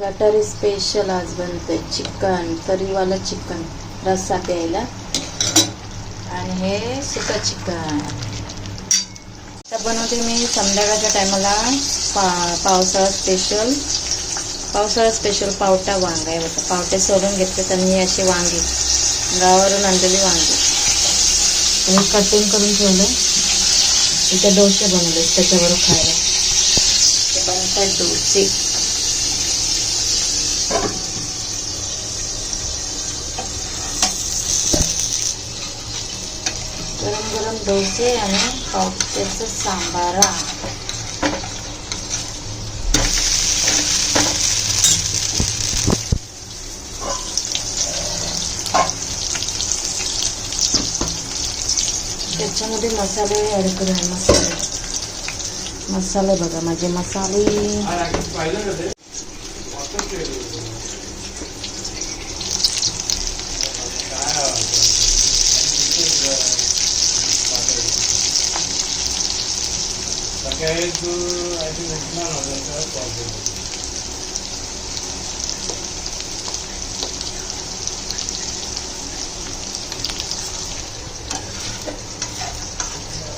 गटारी स्पेशल आज बनते चिकन तरीवाला चिकन रस्सा प्यायला. आणि हे सुका चिकन. आता बनवते मी संध्याकाळच्या टायमाला पा पावसाळा स्पेशल पावसाळा स्पेशल पावटा वांग आहे बघा. पावटे सोडून घेतले तर मी अशी वांगी गावावरून आणलेली वांगी. आणि कटिंग करून ठेवलं. इथे डोसे बनवले त्याच्याबरोबर खायला. ते बनतात डोसे गरम गरम डोसे आणि पावट्याचं सांबारा त्याच्यामध्ये मसाले ॲड करूया मसाले. मसाले बघा माझे मसाले. सकाळी तू आय थिंक उठणार नव्हतं कॉल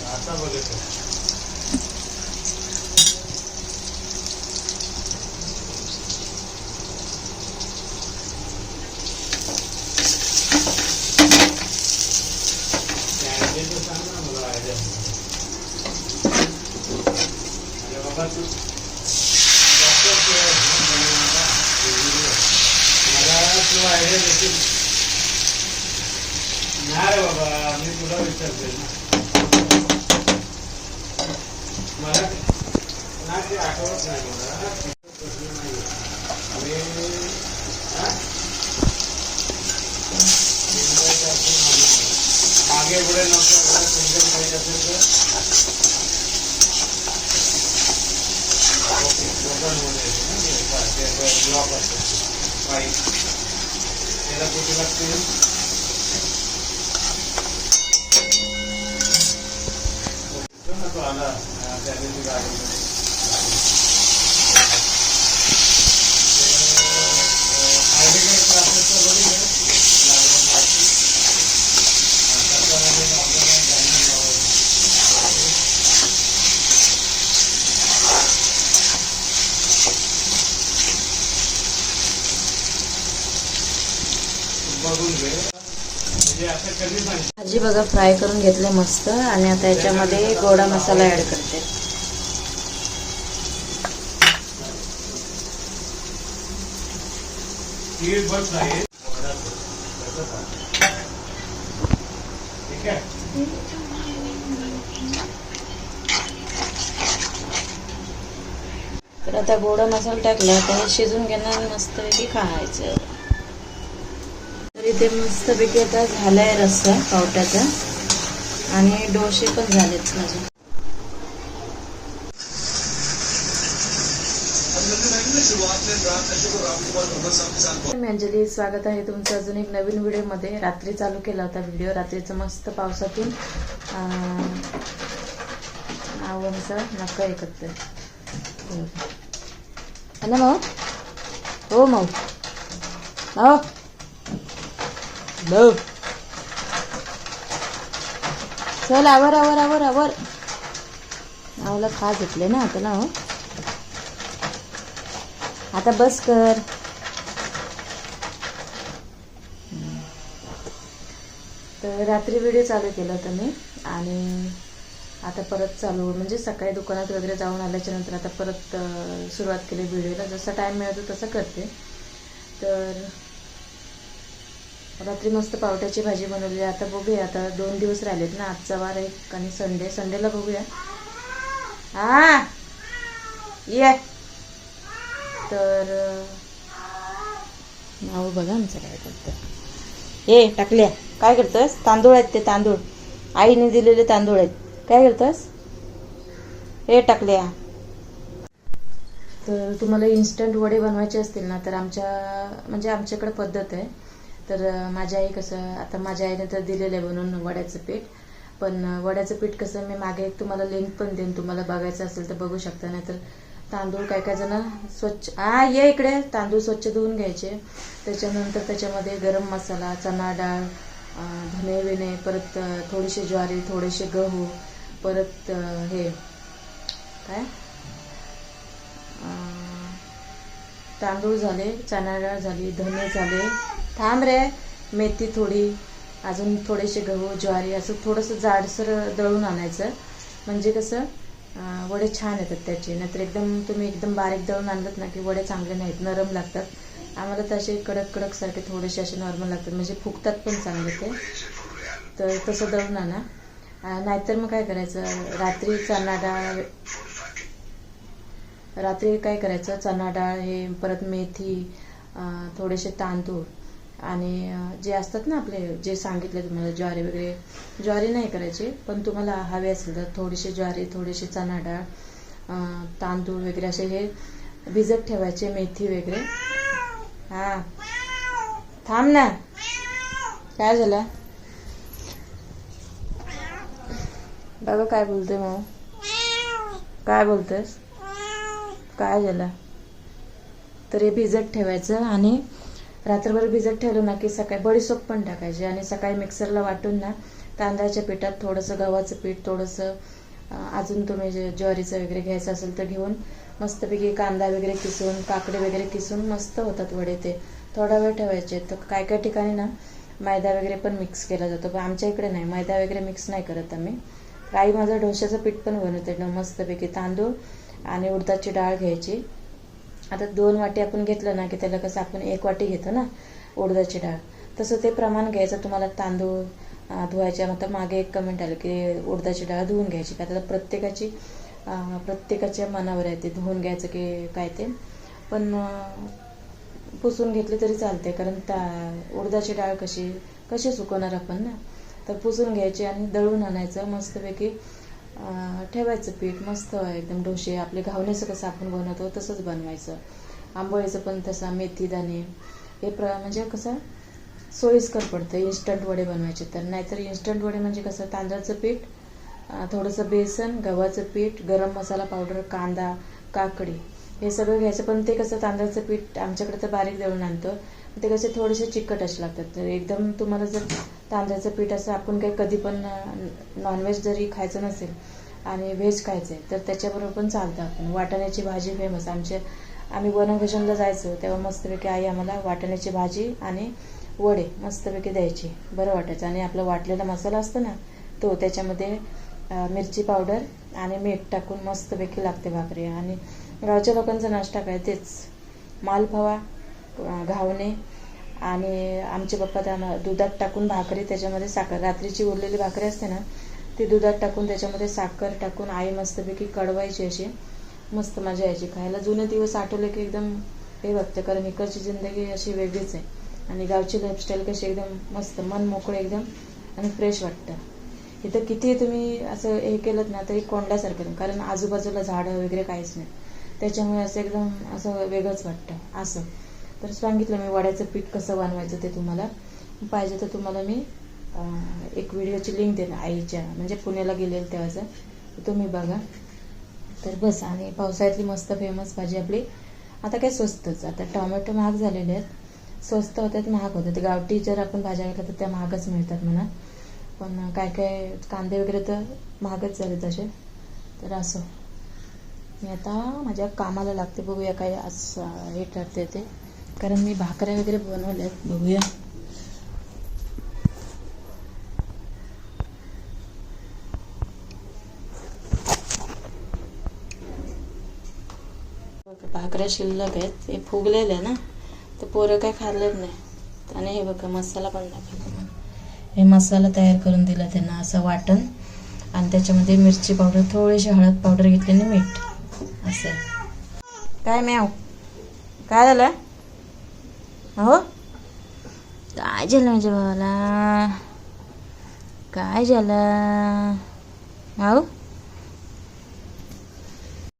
आता बघितलं मला तू आयडिया देशील नाही रे बाबा मी तुला विचारतोय ना मला ना ते आठवत नाही मला प्रश्न नाही आणि हा? मुंबईचा असून आम्ही- मागे पुढे नको सिंगल पाहिजे असेल तर ओके लोकांमध्ये ते ब्लॉक असतो बाईक त्याला किती लागतील तो ना तो आला अं, त्याने ती गाडी आयडी क्लासेसचं बघितलं लागलं माहिती त्याच्यामध्ये आपल्याला जाणून घ्यावं. बघून घे म्हणजे असं कधी सांग भाजी बघा फ्राय करून घेतले मस्त. आणि आता याच्यामध्ये गोडा मसाला ऍड करते. तर आता गोडा मसाला टाकला तर हे शिजून घेणार मस्तपैकी खायचं. तर इथे मस्तपैकी आता झालाय रस्सा पावट्याचा. आणि डोसे पण झालेत माझे. मी अंजली स्वागत आहे तुमचं अजून एक नवीन व्हिडिओमध्ये. रात्री चालू केला होता व्हिडिओ. रात्रीचं मस्त पावसातून आवडचा नाव एकत्र. हो. नका हे ना माऊ? हो माऊ. माऊ? माऊ चल आवर आवर आवर आवर. नावला खा घेतले ना आता ना हो? आता बस कर. तर रात्री व्हिडिओ चालू केला होता मी आणि आता परत चालू म्हणजे सकाळी दुकानात वगैरे जाऊन आल्याच्यानंतर आता परत सुरुवात केली व्हिडिओला. जसा टाईम मिळतो तसं करते. तर रात्री मस्त पावट्याची भाजी बनवली आता बघूया आता दोन दिवस राहिलेत ना आजचा वार एक आणि संडे. संडेला बघूया. हा ये. तर नाव बघा आमचं काय करतं ए टाकल्या. काय करतोस तांदूळ आहेत ते तांदूळ. आईने दिलेले तांदूळ आहेत. काय करतोस हे टाकल्या. तर तुम्हाला इन्स्टंट वडे बनवायचे असतील ना तर आमच्या म्हणजे आमच्याकडे पद्धत आहे. तर माझी आई कसं आता माझ्या आईने तर दिलेलं आहे बनवून वड्याचं पीठ. पण वड्याचं पीठ कसं मी मागे एक तुम्हाला लिंक पण देईन तुम्हाला बघायचं असेल तर बघू शकता नाहीतर तांदूळ काय काय जण स्वच्छ हा ये इकडे तांदूळ स्वच्छ धुवून घ्यायचे. त्याच्यानंतर त्याच्यामध्ये गरम मसाला चणा डाळ धने बिणे परत थोडीशी ज्वारी थोडेसे गहू परत हे काय? तांदूळ झाले चणा डाळ झाली धने झाले थांब रे. मेथी थोडी अजून थोडेसे गहू ज्वारी असं थोडंसं जाडसर दळून आणायचं. म्हणजे कसं वडे छान येतात त्याचे. नाहीतर एकदम तुम्ही एकदम बारीक दळून आणलात ना की वडे चांगले नाहीत नरम लागतात. आम्हाला तसे कडक कडक सारखे थोडेसे असे नॉर्मल लागतात. म्हणजे फुगतात पण चांगले ते. तर तसं दळून आणा. नाहीतर मग काय करायचं? रात्री चणा डाळ रात्री काय करायचं? चणा डाळ हे परत मेथी थोडेसे तांदूळ. आणि जे असतात ना आपले जे सांगितले तुम्हाला ज्वारी वगैरे ज्वारी नाही करायची पण तुम्हाला हवे असेल तर थोडीशी ज्वारी थोडीशी चणा डाळ तांदूळ वगैरे असे हे भिजत ठेवायचे मेथी वगैरे. हा. थांब ना. काय झालं? बघा काय बोलते मग काय बोलतेस काय झालं? तर हे भिजत ठेवायचं आणि रात्रभर भिजत ठेवलं ना की सकाळी बडीसोप पण टाकायची आणि सकाळी मिक्सरला वाटून ना तांदळाच्या पिठात थोडंसं गव्हाचं पीठ थोडंसं अजून तुम्ही जे ज्वारीचं वगैरे घ्यायचं असेल तर घेऊन मस्तपैकी कांदा वगैरे किसून काकडे वगैरे किसून मस्त होतात वडे ते. थोडा वेळ ठेवायचे. तर काय काय ठिकाणी ना मैदा वगैरे पण मिक्स केला जातो. पण आमच्या इकडे नाही. मैदा वगैरे मिक्स नाही करत आम्ही. आई माझं डोश्याचं पीठ पण बनवते. मस्तपैकी तांदूळ आणि उडदाची डाळ घ्यायची. आता दोन वाटी आपण घेतलं ना की त्याला कसं आपण एक वाटी घेतो ना उडदाची डाळ. तसं ते प्रमाण घ्यायचं तुम्हाला तांदूळ धुवायच्या मग मागे एक कमेंट आलं की उडदाची डाळ धुवून घ्यायची. का त्याला प्रत्येकाची प्रत्येकाच्या मनावर आहे ते धुवून घ्यायचं की काय ते. पण पुसून घेतली तरी चालते कारण ता उडदाची डाळ कशी कशी सुकवणार आपण ना? तर पुसून घ्यायची आणि दळून आणायचं मस्तपैकी ठेवायचं पीठ मस्त एकदम डोसे आपले घावण्याचं कसं आपण बनवतो तसंच बनवायचं. आंबोळीचं पण तसं मेथी दाणे. हे प्र म्हणजे कसं सोयीस्कर पडतं इन्स्टंट वडे बनवायचे. तर नाहीतर इन्स्टंट वडे म्हणजे कसं तांदळाचं पीठ थोडंसं बेसन गव्हाचं पीठ गरम मसाला पावडर कांदा काकडी. हे सगळं घ्यायचं पण ते कसं तांदळाचं पीठ आमच्याकडे तर बारीक दळून आणतो. ते कसे थोडेसे चिकट असे लागतात. तर एकदम तुम्हाला जर तांदळाचं पीठ असं आपण काही कधी पण नॉनव्हेज जरी खायचं नसेल आणि व्हेज खायचं आहे तर त्याच्याबरोबर पण चालतं आपण. वाटाण्याची भाजी फेमस आमच्या आम्ही वनभोजनला जायचो तेव्हा मस्तपैकी आई आम्हाला वाटाण्याची भाजी आणि वडे मस्तपैकी द्यायची. बरं वाटायचं. आणि आपला वाटलेला मसाला असतो ना तो त्याच्यामध्ये मिरची पावडर आणि मीठ टाकून मस्तपैकी लागते भाकरी. आणि गावच्या लोकांचा नाश्ता काय? तेच. मालफवा घावणे आणि आमचे पप्पा त्या दुधात टाकून भाकरी त्याच्यामध्ये साखर. रात्रीची उरलेली भाकरी असते ना ती दुधात टाकून त्याच्यामध्ये साखर टाकून आई मस्तपैकी कडवायची अशी. मस्त मजा यायची खायला. जुने दिवस आठवले की एकदम हे बघते कारण इकडची जिंदगी अशी वेगळीच आहे. आणि गावची लाईफस्टाईल कशी एकदम मस्त मन मोकळं एकदम आणि फ्रेश वाटतं. इथं किती तुम्ही असं हे केलं ना तरी कोंडल्यासारखं कारण आजूबाजूला झाडं वगैरे काहीच नाही. त्याच्यामुळे असं एकदम असं वेगळंच वाटतं. असं. तर सांगितलं मी वड्याचं पीठ कसं बनवायचं ते तुम्हाला. पाहिजे तर तुम्हाला मी एक व्हिडिओची लिंक देईन आईच्या म्हणजे पुण्याला गेलेलं तेव्हाचं. तुम्ही बघा. तर बस आणि पावसाळ्यातली मस्त फेमस भाजी आपली. आता काय स्वस्तच. आता टोमॅटो महाग झालेले आहेत. स्वस्त होतात महाग होतात गावठी जर आपण भाज्या घेतल्या तर त्या महागच मिळतात म्हणा. पण काय काय कांदे वगैरे तर महागच झाले तसे तर असं. मी आता माझ्या कामाला लागते. बघूया काय असं हे ठरते ते. कारण मी भाकऱ्या वगैरे बनवल्यात बघूया. भाकऱ्या शिल्लक आहेत. हे फुगलेले ना ते पोरं काय खाल्लेच नाही. आणि हे बघा मसाला पण टाकला हे मसाला तयार करून दिला त्यांना असं वाटण. आणि त्याच्यामध्ये मिरची पावडर थोडीशी हळद पावडर घेतली आणि मीठ. असं आहे. काय मॅव काय झालं? हो काय झालं माझ्या भावाला? काय झालं? हो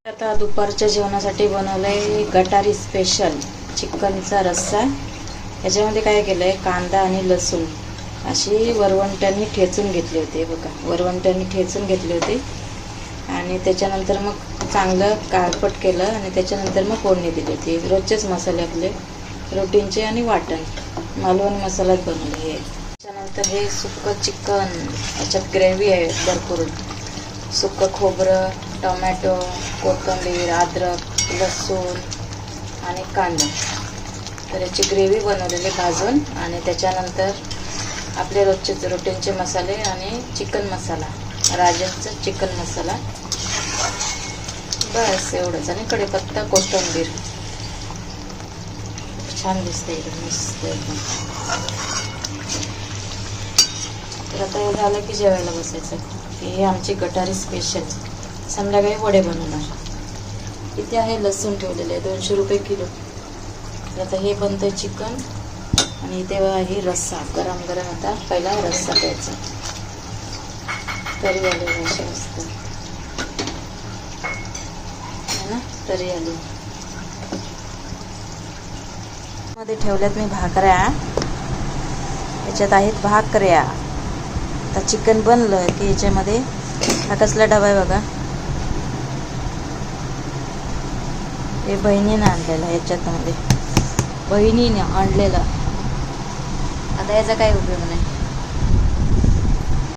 आता दुपारच्या जेवणासाठी बनवलंय गटारी स्पेशल चिकनचा रस्सा. याच्यामध्ये काय केलंय? कांदा आणि लसूण. अशी वरवंट्यांनी ठेचून घेतली होती बघा. वरवंट्यांनी ठेचून घेतली होती. आणि त्याच्यानंतर मग चांगलं काळपट केलं आणि त्याच्यानंतर मग फोडणी दिली होती. रोजचेच मसाले आपले. रोटींचे आणि वाटण. मालवण मसालाच बनवले हे. त्याच्यानंतर हे सुक्कं चिकन याच्यात ग्रेव्ही आहे भरपूर. सुक्कं खोबरं टोमॅटो कोथिंबीर अद्रक लसूण आणि कांदा. तर याची ग्रेव्ही बनवलेली भाजून आणि त्याच्यानंतर आपले रोजचे रोटींचे मसाले आणि चिकन मसाला. राजनचा चिकन मसाला. बस एवढंच. आणि कढीपत्ता कोथिंबीर. छान दिसते एकदम मस्त एकदम तर आता हे झालं की जेवायला बसायचं. हे आमची गटारी स्पेशल संध्याकाळी वडे बनवणार. इथे आहे लसूण ठेवलेले आहे दोनशे रुपये किलो. तर आता हे आहे चिकन. आणि इथे आहे रस्सा गरम गरम आता पहिला रस्सा द्यायचा. तरी आले असे मस्त है ना? तरी आली. मध्ये ठेवल्यात मी भाकऱ्या. याच्यात आहेत भाकऱ्या. आता चिकन बनलं की याच्यामध्ये हा कसला डबा आहे बघा. हे बहिणीनं आणलेला याच्यात मध्ये. बहिणीने आणलेला. आता याचा काही उपयोग नाही.